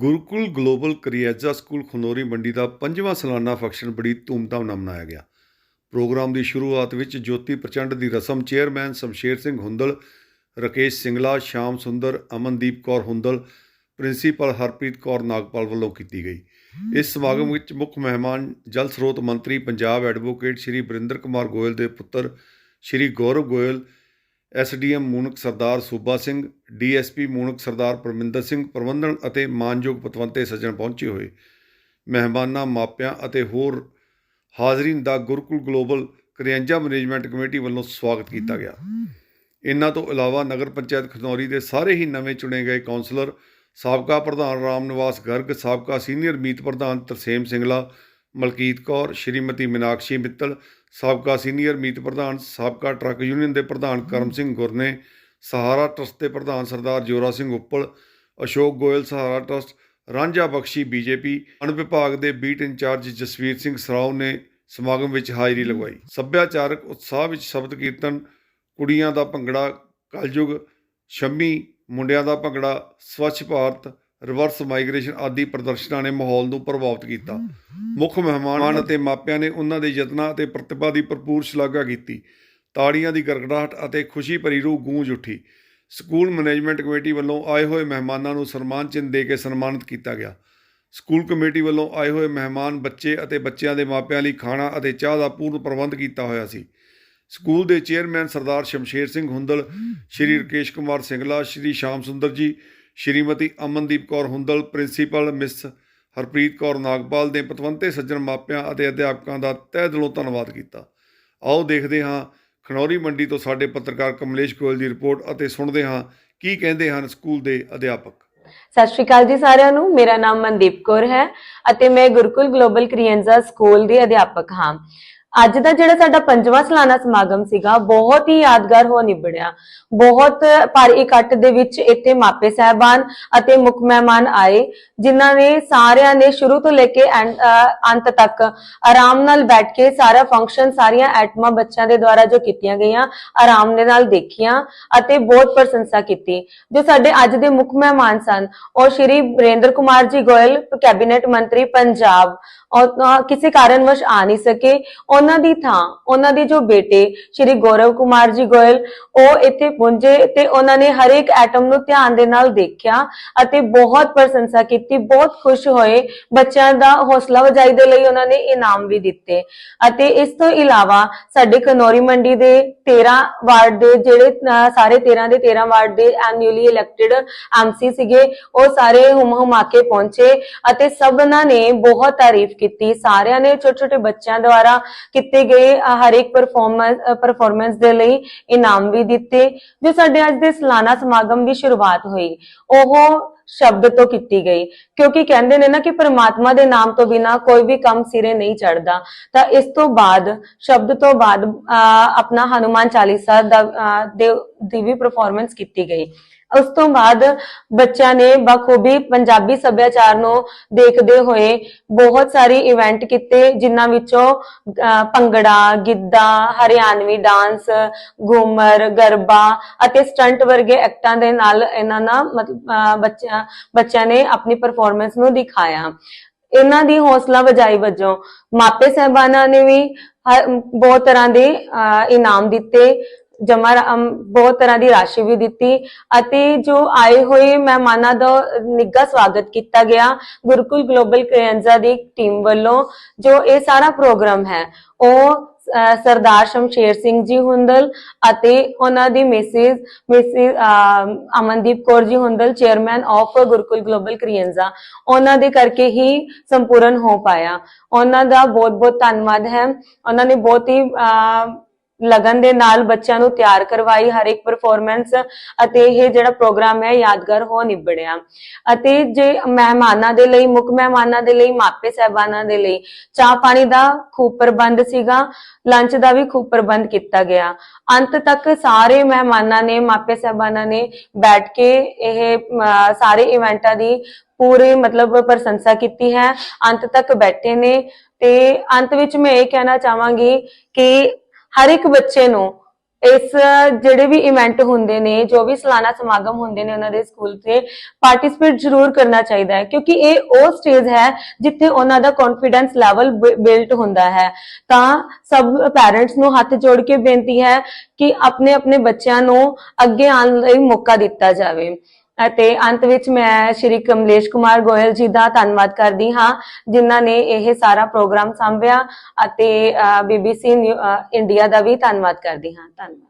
Gurukul global Kreanza school Khanauri Mandi ਦਾ ਪੰਜਵਾਂ ਸਾਲਾਨਾ ਫੰਕਸ਼ਨ ਬੜੀ ਧੂਮਧਾਮ ਨਾਲ ਮਨਾਇਆ ਗਿਆ। ਪ੍ਰੋਗਰਾਮ ਦੀ ਸ਼ੁਰੂਆਤ ਵਿੱਚ ਜੋਤੀ ਪ੍ਰਚੰਡ ਦੀ ਰਸਮ ਚੇਅਰਮੈਨ ਸ਼ਮਸ਼ੇਰ ਸਿੰਘ ਹੁੰਦਲ, ਰਕੇਸ਼ ਸਿੰਗਲਾ, ਸ਼ਾਮ ਸੁੰਦਰ, ਅਮਨਦੀਪ ਕੌਰ ਹੁੰਦਲ, ਪ੍ਰਿੰਸੀਪਲ ਹਰਪ੍ਰੀਤ ਕੌਰ ਨਾਗਪਾਲ ਵੱਲੋਂ ਕੀਤੀ ਗਈ। ਇਸ ਸਮਾਗਮ ਵਿੱਚ ਮੁੱਖ ਮਹਿਮਾਨ, ਜਲ ਸਰੋਤ ਮੰਤਰੀ, ਪੰਜਾਬ ਐਡਵੋਕੇਟ ਸ਼੍ਰੀ ਬਰਿੰਦਰ ਕੁਮਾਰ ਗੋਇਲ ਦੇ ਪੁੱਤਰ ਸ਼੍ਰੀ ਗੌਰਵ ਗੋਇਲ ਐਸਡੀਐਮ ਮੂਨਕ ਸਰਦਾਰ ਸੂਬਾ ਸਿੰਘ, ਡੀਐਸਪੀ ਮੂਨਕ ਸਰਦਾਰ ਪਰਮਿੰਦਰ ਸਿੰਘ ਪ੍ਰਬੰਧਨ ਅਤੇ ਮਾਨਯੋਗ ਪਤਵੰਤੇ ਸੱਜਣ ਪਹੁੰਚੇ ਹੋਏ। ਮਹਿਮਾਨਾਂ, ਮਾਪਿਆਂ ਅਤੇ ਹੋਰ ਹਾਜ਼ਰੀਨ ਦਾ Gurukul global Kreanza management committee ਵੱਲੋਂ ਸਵਾਗਤ ਕੀਤਾ ਗਿਆ। ਇਹਨਾਂ ਤੋਂ ਇਲਾਵਾ ਨਗਰ ਪੰਚਾਇਤ ਖਨੌਰੀ ਦੇ ਸਾਰੇ ਹੀ ਨਵੇਂ ਚੁਣੇ ਗਏ ਕੌਂਸਲਰ, ਸਾਬਕਾ ਪ੍ਰਧਾਨ ਰਾਮ ਨਿਵਾਸ ਗਰਗ, ਸਾਬਕਾ ਸੀਨੀਅਰ ਮੀਤ ਪ੍ਰਧਾਨ ਤਰਸੇਮ ਸਿੰਗਲਾ ਮਲਕੀਤ ਕੌਰ ਸ਼੍ਰੀਮਤੀ ਮੀਨਾਕਸ਼ੀ ਮਿੱਤਲ ਸਾਬਕਾ ਸੀਨੀਅਰ ਮੀਤ ਪ੍ਰਧਾਨ ਸਾਬਕਾ ਟਰੱਕ ਯੂਨੀਅਨ ਦੇ ਪ੍ਰਧਾਨ ਕਰਮ ਸਿੰਘ ਗੁਰਨੇ ਸਹਾਰਾ ਟਰਸਟ ਦੇ ਪ੍ਰਧਾਨ ਸਰਦਾਰ ਜੋਰਾ ਸਿੰਘ ਉੱਪਲ ਅਸ਼ੋਕ ਗੋਇਲ ਸਹਾਰਾ ਟਰਸਟ ਰਾਂਝਾ ਬਖਸ਼ੀ ਬੀਜੇਪੀ ਅਣ ਵਿਭਾਗ ਦੇ ਬੀਟ ਇੰਚਾਰਜ ਜਸਵੀਰ ਸਿੰਘ ਸਰਾਉ ਨੇ ਸਮਾਗਮ ਵਿੱਚ ਹਾਜ਼ਰੀ ਲਗਵਾਈ। ਸੱਭਿਆਚਾਰਕ ਉਤਸ਼ਾਹ ਵਿੱਚ ਸ਼ਬਦ ਕੀਰਤਨ ਕੁੜੀਆਂ ਦਾ ਭੰਗੜਾ ਕਲਯੁਗ ਸ਼ੰਮੀ ਮੁੰਡਿਆਂ ਦਾ ਭੰਗੜਾ ਸਵੱਛ ਭਾਰਤ ਰਿਵਰਸ ਮਾਈਗ੍ਰੇਸ਼ਨ ਆਦਿ ਪ੍ਰਦਰਸ਼ਨਾਂ ਨੇ ਮਾਹੌਲ ਨੂੰ ਪ੍ਰਭਾਵਿਤ ਕੀਤਾ। ਮੁੱਖ ਮਹਿਮਾਨ ਅਤੇ ਮਾਪਿਆਂ ਨੇ ਉਹਨਾਂ ਦੇ ਯਤਨਾਂ ਅਤੇ ਪ੍ਰਤਿਭਾ ਦੀ ਭਰਪੂਰ ਸ਼ਲਾਘਾ ਕੀਤੀ। ਤਾੜੀਆਂ ਦੀ ਗਰਗੜਾਹਟ ਅਤੇ ਖੁਸ਼ੀ ਭਰੀ ਰੂਹ ਗੂੰਜ ਉੱਠੀ। ਸਕੂਲ ਮੈਨੇਜਮੈਂਟ ਕਮੇਟੀ ਵੱਲੋਂ ਆਏ ਹੋਏ ਮਹਿਮਾਨਾਂ ਨੂੰ ਸਨਮਾਨ ਚਿੰਨ੍ਹ ਦੇ ਕੇ ਸਨਮਾਨਿਤ ਕੀਤਾ ਗਿਆ। ਸਕੂਲ ਕਮੇਟੀ ਵੱਲੋਂ ਆਏ ਹੋਏ ਮਹਿਮਾਨ ਬੱਚੇ ਅਤੇ ਬੱਚਿਆਂ ਦੇ ਮਾਪਿਆਂ ਲਈ ਖਾਣਾ ਅਤੇ ਚਾਹ ਦਾ ਪੂਰਨ ਪ੍ਰਬੰਧ ਕੀਤਾ ਹੋਇਆ ਸੀ। ਸਕੂਲ ਦੇ chairman Sardar Shamsher Singh Hundal, Shri Rakesh Kumar Singla, Shri Sham Sundar ji Shrimati Amandeep Kaur Hundal, principal miss Harpreet Kaur Nagpal ਦੇ ਪਤਵੰਤੇ ਸੱਜਣ ਮਾਪਿਆਂ ਅਤੇ ਅਧਿਆਪਕਾਂ ਦਾ ਤਹਿ ਦਿਲੋਂ ਧੰਨਵਾਦ ਕੀਤਾ। ਆਓ ਦੇਖਦੇ ਹਾਂ ਖਨੌਰੀ ਮੰਡੀ ਤੋਂ ਸਾਡੇ ਪੱਤਰਕਾਰ ਕਮਲੇਸ਼ ਗੋਇਲ ਦੀ ਰਿਪੋਰਟ ਅਤੇ ਸੁਣਦੇ ਹਾਂ ਕੀ ਕਹਿੰਦੇ ਹਨ ਸਕੂਲ ਦੇ ਅਧਿਆਪਕ। ਸਤਿ ਸ਼੍ਰੀ ਅਕਾਲ ਜੀ ਸਾਰਿਆਂ ਨੂੰ। ਮੇਰਾ ਨਾਮ ਮਨਦੀਪ ਕੌਰ ਹੈ ਅਤੇ ਮੈਂ ਗੁਰਕੁਲ ਗਲੋਬਲ ਕ੍ਰੀਐਂਜ਼ਾ ਸਕੂਲ ਦੀ ਅਧਿਆਪਕ ਹਾਂ। ਅੱਜ ਦਾ ਜਿਹੜਾ ਸਾਡਾ ਪੰਜਵਾਂ ਸਾਲਾਨਾ ਸਮਾਗਮ ਸੀਗਾ, ਬਹੁਤ ਹੀ ਯਾਦਗਾਰ ਹੋ ਨਿਬੜਿਆ ਬਹੁਤ ਭਾਰੀ ਇਕੱਠ ਦੇ ਵਿੱਚ ਇੱਥੇ ਮਾਪੇ ਸਹਿਬਾਨ ਅਤੇ ਮੁੱਖ ਮਹਿਮਾਨ ਆਏ, ਜਿਨ੍ਹਾਂ ਨੇ ਸਾਰਿਆਂ ਨੇ ਸ਼ੁਰੂ ਤੋਂ ਲੈ ਕੇ ਅੰਤ ਤੱਕ ਆਰਾਮ ਨਾਲ ਬੈਠ ਕੇ ਸਾਰਾ ਫੰਕਸ਼ਨ ਸਾਰੀਆਂ ਐਟਮਾਂ ਬੱਚਿਆਂ ਦੇ ਦੁਆਰਾ ਜੋ ਕੀਤੀਆਂ ਗਈਆਂ, ਆਰਾਮ ਦੇ ਨਾਲ ਦੇਖੀਆਂ ਅਤੇ ਬਹੁਤ ਪ੍ਰਸ਼ੰਸਾ ਕੀਤੀ। ਜੋ ਸਾਡੇ ਅੱਜ ਦੇ ਮੁੱਖ ਮਹਿਮਾਨ ਸਨ, ਉਹ ਸ਼੍ਰੀ ਬ੍ਰੇਂਦਰ ਕੁਮਾਰ ਜੀ ਗੋਇਲ, ਕੈਬਨਿਟ ਮੰਤਰੀ ਪੰਜਾਬ। ਔਰ ਅਹ ਕਿਸੇ ਕਾਰਨਵਸ਼ ਆ ਨਹੀਂ ਸਕੇ। ਉਹਨਾਂ ਦੀ ਥਾਂ, ਉਹਨਾਂ ਦੇ ਜੋ ਬੇਟੇ, ਸ਼੍ਰੀ ਗੌਰਵ ਕੁਮਾਰ ਜੀ ਗੋਇਲ, ਉਹ ਇੱਥੇ ਪਹੁੰਚੇ ਤੇ ਉਹਨਾਂ ਨੇ ਹਰ ਇੱਕ ਐਟਮ ਨੂੰ ਧਿਆਨ ਦੇ ਨਾਲ ਦੇਖਿਆ ਅਤੇ ਬਹੁਤ ਪ੍ਰਸ਼ੰਸਾ ਕੀਤੀ, ਬਹੁਤ ਖੁਸ਼ ਹੋਏ। ਬੱਚਿਆਂ ਦਾ ਹੌਸਲਾ ਵਜਾਈ ਦੇ ਲਈ ਉਹਨਾਂ ਨੇ ਇਨਾਮ ਵੀ ਦਿੱਤੇ। ਅਤੇ ਇਸ ਤੋਂ ਇਲਾਵਾ ਸਾਡੇ ਕਨੌਰੀ ਮੰਡੀ ਦੇ 13 ਵਾਰਡ ਦੇ ਜਿਹੜੇ ਸਾਰੇ 13 ਦੇ 13 ਵਾਰਡ ਦੇ ਐਨੂਅਲੀ ਇਲੈਕਟਿਡ ਐਮਸੀ ਸੀਗੇ, ਉਹ ਸਾਰੇ ਹੁਮ ਹੁਮਾ ਕੇ ਪਹੁੰਚੇ ਅਤੇ ਸਭਨਾਂ ਨੇ ਬਹੁਤ ਤਾਰੀਫ ਕੀਤੀ। ਸਾਰਿਆਂ ਨੇ ਛੋਟੇ ਛੋਟੇ ਬੱਚਿਆਂ ਦੁਆਰਾ ਕੀਤੇ ਗਏ ਹਰ ਇੱਕ ਪਰਫਾਰਮੈਂਸ ਪਰਫਾਰਮੈਂਸ ਦੇ ਲਈ ਇਨਾਮ ਵੀ ਦਿੱਤੇ, ਜੋ ਸਾਡੇ ਅੱਜ ਦੇ ਸਾਲਾਨਾ ਸਮਾਗਮ ਦੀ ਸ਼ੁਰੂਆਤ ਹੋਈ। ਉਹ ਸ਼ਬਦ ਤੋਂ ਕੀਤੀ ਗਈ, ਕਿਉਂਕਿ ਕਹਿੰਦੇ ਨੇ ਨਾ ਕਿ ਪ੍ਰਮਾਤਮਾ ਦੇ ਨਾਮ ਤੋਂ ਬਿਨਾ ਕੋਈ ਵੀ ਕੰਮ ਸਿਰੇ ਨਹੀਂ ਚੜਦਾ ਤਾਂ ਇਸ ਤੋਂ ਬਾਅਦ, ਸ਼ਬਦ ਤੋਂ ਬਾਅਦ, ਅਹ, ਆਪਣਾ ਹਨੂਮਾਨ ਚਾਲੀਸਾ ਦਾ ਦੀ ਵੀ ਪਰਫਾਰਮੈਂਸ ਕੀਤੀ ਗਈ। ਉਸ ਤੋਂ ਬਾਅਦ ਬੱਚਿਆਂ ਨੇ ਬਖੂਬੀ ਪੰਜਾਬੀ ਸੱਭਿਆਚਾਰ ਨੂੰ ਦੇਖਦੇ ਹੋਏ ਬਹੁਤ ਸਾਰੇ ਇਵੈਂਟ ਕੀਤੇ, ਜਿਨ੍ਹਾਂ ਵਿੱਚੋਂ, ਅਹ ਗਿੱਧਾ, ਹਰਿਆਣਵੀ ਡਾਂਸ ਘੂਮਰ, ਗਰਬਾ ਅਤੇ ਸਟੰਟ ਵਰਗੇ ਐਕਟਾਂ ਦੇ ਨਾਲ ਇਹਨਾਂ ਨਾ ਮਤਲਬ, ਅਹ, ਬੱਚਿਆਂ ਬੱਚਿਆਂ ਨੇ ਆਪਣੀ ਪਰਫਾਰਮੈਂਸ ਨੂੰ ਦਿਖਾਇਆ। ਇਹਨਾਂ ਦੀ ਹੌਸਲਾ ਵਜਾਈ ਵਜੋਂ ਮਾਪੇ ਸਹਿਬਾਨਾਂ ਨੇ ਵੀ ਹਰ- ਬਹੁਤ ਤਰ੍ਹਾਂ ਦੇ ਇਨਾਮ ਦਿੱਤੇ। ਜਮਾ ਬਹੁਤ ਤਰ੍ਹਾਂ ਦੀ ਰਾਸ਼ੀ ਵੀ ਦਿੱਤੀ ਅਤੇ ਜੋ ਆਏ ਹੋਏ ਮਹਿਮਾਨਾਂ ਦਾ ਨਿੱਘਾ ਸਵਾਗਤ ਕੀਤਾ ਗਿਆ ਗੁਰਕੁਲ ਗਲੋਬਲ ਕ੍ਰਿਐਂਜ਼ਾ ਦੀ ਟੀਮ ਵੱਲੋਂ, ਜੋ ਇਹ ਸਾਰਾ ਪ੍ਰੋਗਰਾਮ ਹੈ, ਉਹ ਸਰਦਾਰ ਸ਼ਮਸ਼ੇਰ ਸਿੰਘ ਜੀ ਹੁੰਦਲ ਅਤੇ ਉਹਨਾਂ ਦੀ Mrs Mrs Amandeep Kaur ji Hundal, chairman of Gurukul global Kreanza ਉਹਨਾਂ ਦੇ ਕਰਕੇ ਹੀ ਸੰਪੂਰਨ ਹੋ ਪਾਇਆ। ਉਹਨਾਂ ਦਾ ਬਹੁਤ ਬਹੁਤ ਧੰਨਵਾਦ ਹੈ। ਉਹਨਾਂ ਨੇ ਬਹੁਤ ਹੀ ਲਗਨ ਦੇ ਨਾਲ ਬੱਚਿਆਂ ਨੂੰ ਤਿਆਰ ਕਰਵਾਈ, ਹਰ ਇੱਕ ਪਰਫਾਰਮੈਂਸ ਅਤੇ ਇਹ ਜਿਹੜਾ ਪ੍ਰੋਗਰਾਮ ਹੈ, ਯਾਦਗਾਰ ਹੋ ਨਿਬੜਿਆ ਅਤੇ ਜੇ ਮਹਿਮਾਨਾਂ ਦੇ ਲਈ, ਮੁੱਖ ਮਹਿਮਾਨਾਂ ਦੇ ਲਈ, ਮਾਪੇ ਸਹਿਬਾਨਾਂ ਦੇ ਲਈ ਚਾਹ ਪਾਣੀ ਦਾ ਖੂਬ ਪ੍ਰਬੰਧ ਸੀਗਾ ਲੰਚ ਦਾ ਵੀ ਖੂਬ ਪ੍ਰਬੰਧ ਕੀਤਾ ਗਿਆ। ਅੰਤ ਤੱਕ ਸਾਰੇ ਮਹਿਮਾਨਾਂ ਨੇ, ਮਾਪੇ ਸਹਿਬਾਨਾਂ ਨੇ ਬੈਠ ਕੇ ਇਹ ਸਾਰੇ ਇਵੈਂਟਾਂ ਦੀ ਪੂਰੀ ਮਤਲਬ ਪ੍ਰਸ਼ੰਸਾ ਕੀਤੀ ਹੈ। ਅੰਤ ਤੱਕ ਬੈਠੇ ਨੇ ਤੇ ਅੰਤ ਵਿੱਚ ਮੈਂ ਇਹ ਕਹਿਣਾ ਚਾਹਾਂਗੀ ਕਿ ਹਰ ਇੱਕ ਬੱਚੇ ਨੂੰ ਇਸ ਜਿਹੜੇ ਵੀ ਇਵੈਂਟ ਹੁੰਦੇ ਨੇ, ਜੋ ਵੀ ਸਾਲਾਨਾ ਸਮਾਗਮ ਹੁੰਦੇ ਨੇ ਉਹਨਾਂ ਦੇ ਸਕੂਲ ਤੇ ਪਾਰਟਿਸਿਪੇਟ ਜ਼ਰੂਰ ਕਰਨਾ ਚਾਹੀਦਾ ਹੈ, ਕਿਉਂਕਿ ਇਹ ਉਹ ਸਟੇਜ ਹੈ ਜਿੱਥੇ ਉਹਨਾਂ ਦਾ ਕੌਨਫੀਡੈਂਸ ਲੈਵਲ ਬਿਲਟ ਹੁੰਦਾ ਹੈ। ਤਾਂ ਸਭ ਪੈਰੈਂਟਸ ਨੂੰ ਹੱਥ ਜੋੜ ਕੇ ਬੇਨਤੀ ਹੈ ਕਿ ਆਪਣੇ ਆਪਣੇ ਬੱਚਿਆਂ ਨੂੰ ਅੱਗੇ ਆਉਣ ਲਈ ਮੌਕਾ ਦਿੱਤਾ ਜਾਵੇ। ਅਤੇ ਅੰਤ ਵਿੱਚ ਮੈਂ ਸ਼੍ਰੀ ਕਮਲੇਸ਼ ਕੁਮਾਰ ਗੋਇਲ ਜੀ ਦਾ ਧੰਨਵਾਦ ਕਰਦੀ ਹਾਂ, ਜਿਨ੍ਹਾਂ ਨੇ ਇਹ ਸਾਰਾ ਪ੍ਰੋਗਰਾਮ ਸੰਭਿਆ ਅਤੇ ਬੀਬੀਸੀ ਇੰਡੀਆ ਦਾ ਵੀ ਧੰਨਵਾਦ ਕਰਦੀ ਹਾਂ। ਧੰਨਵਾਦ।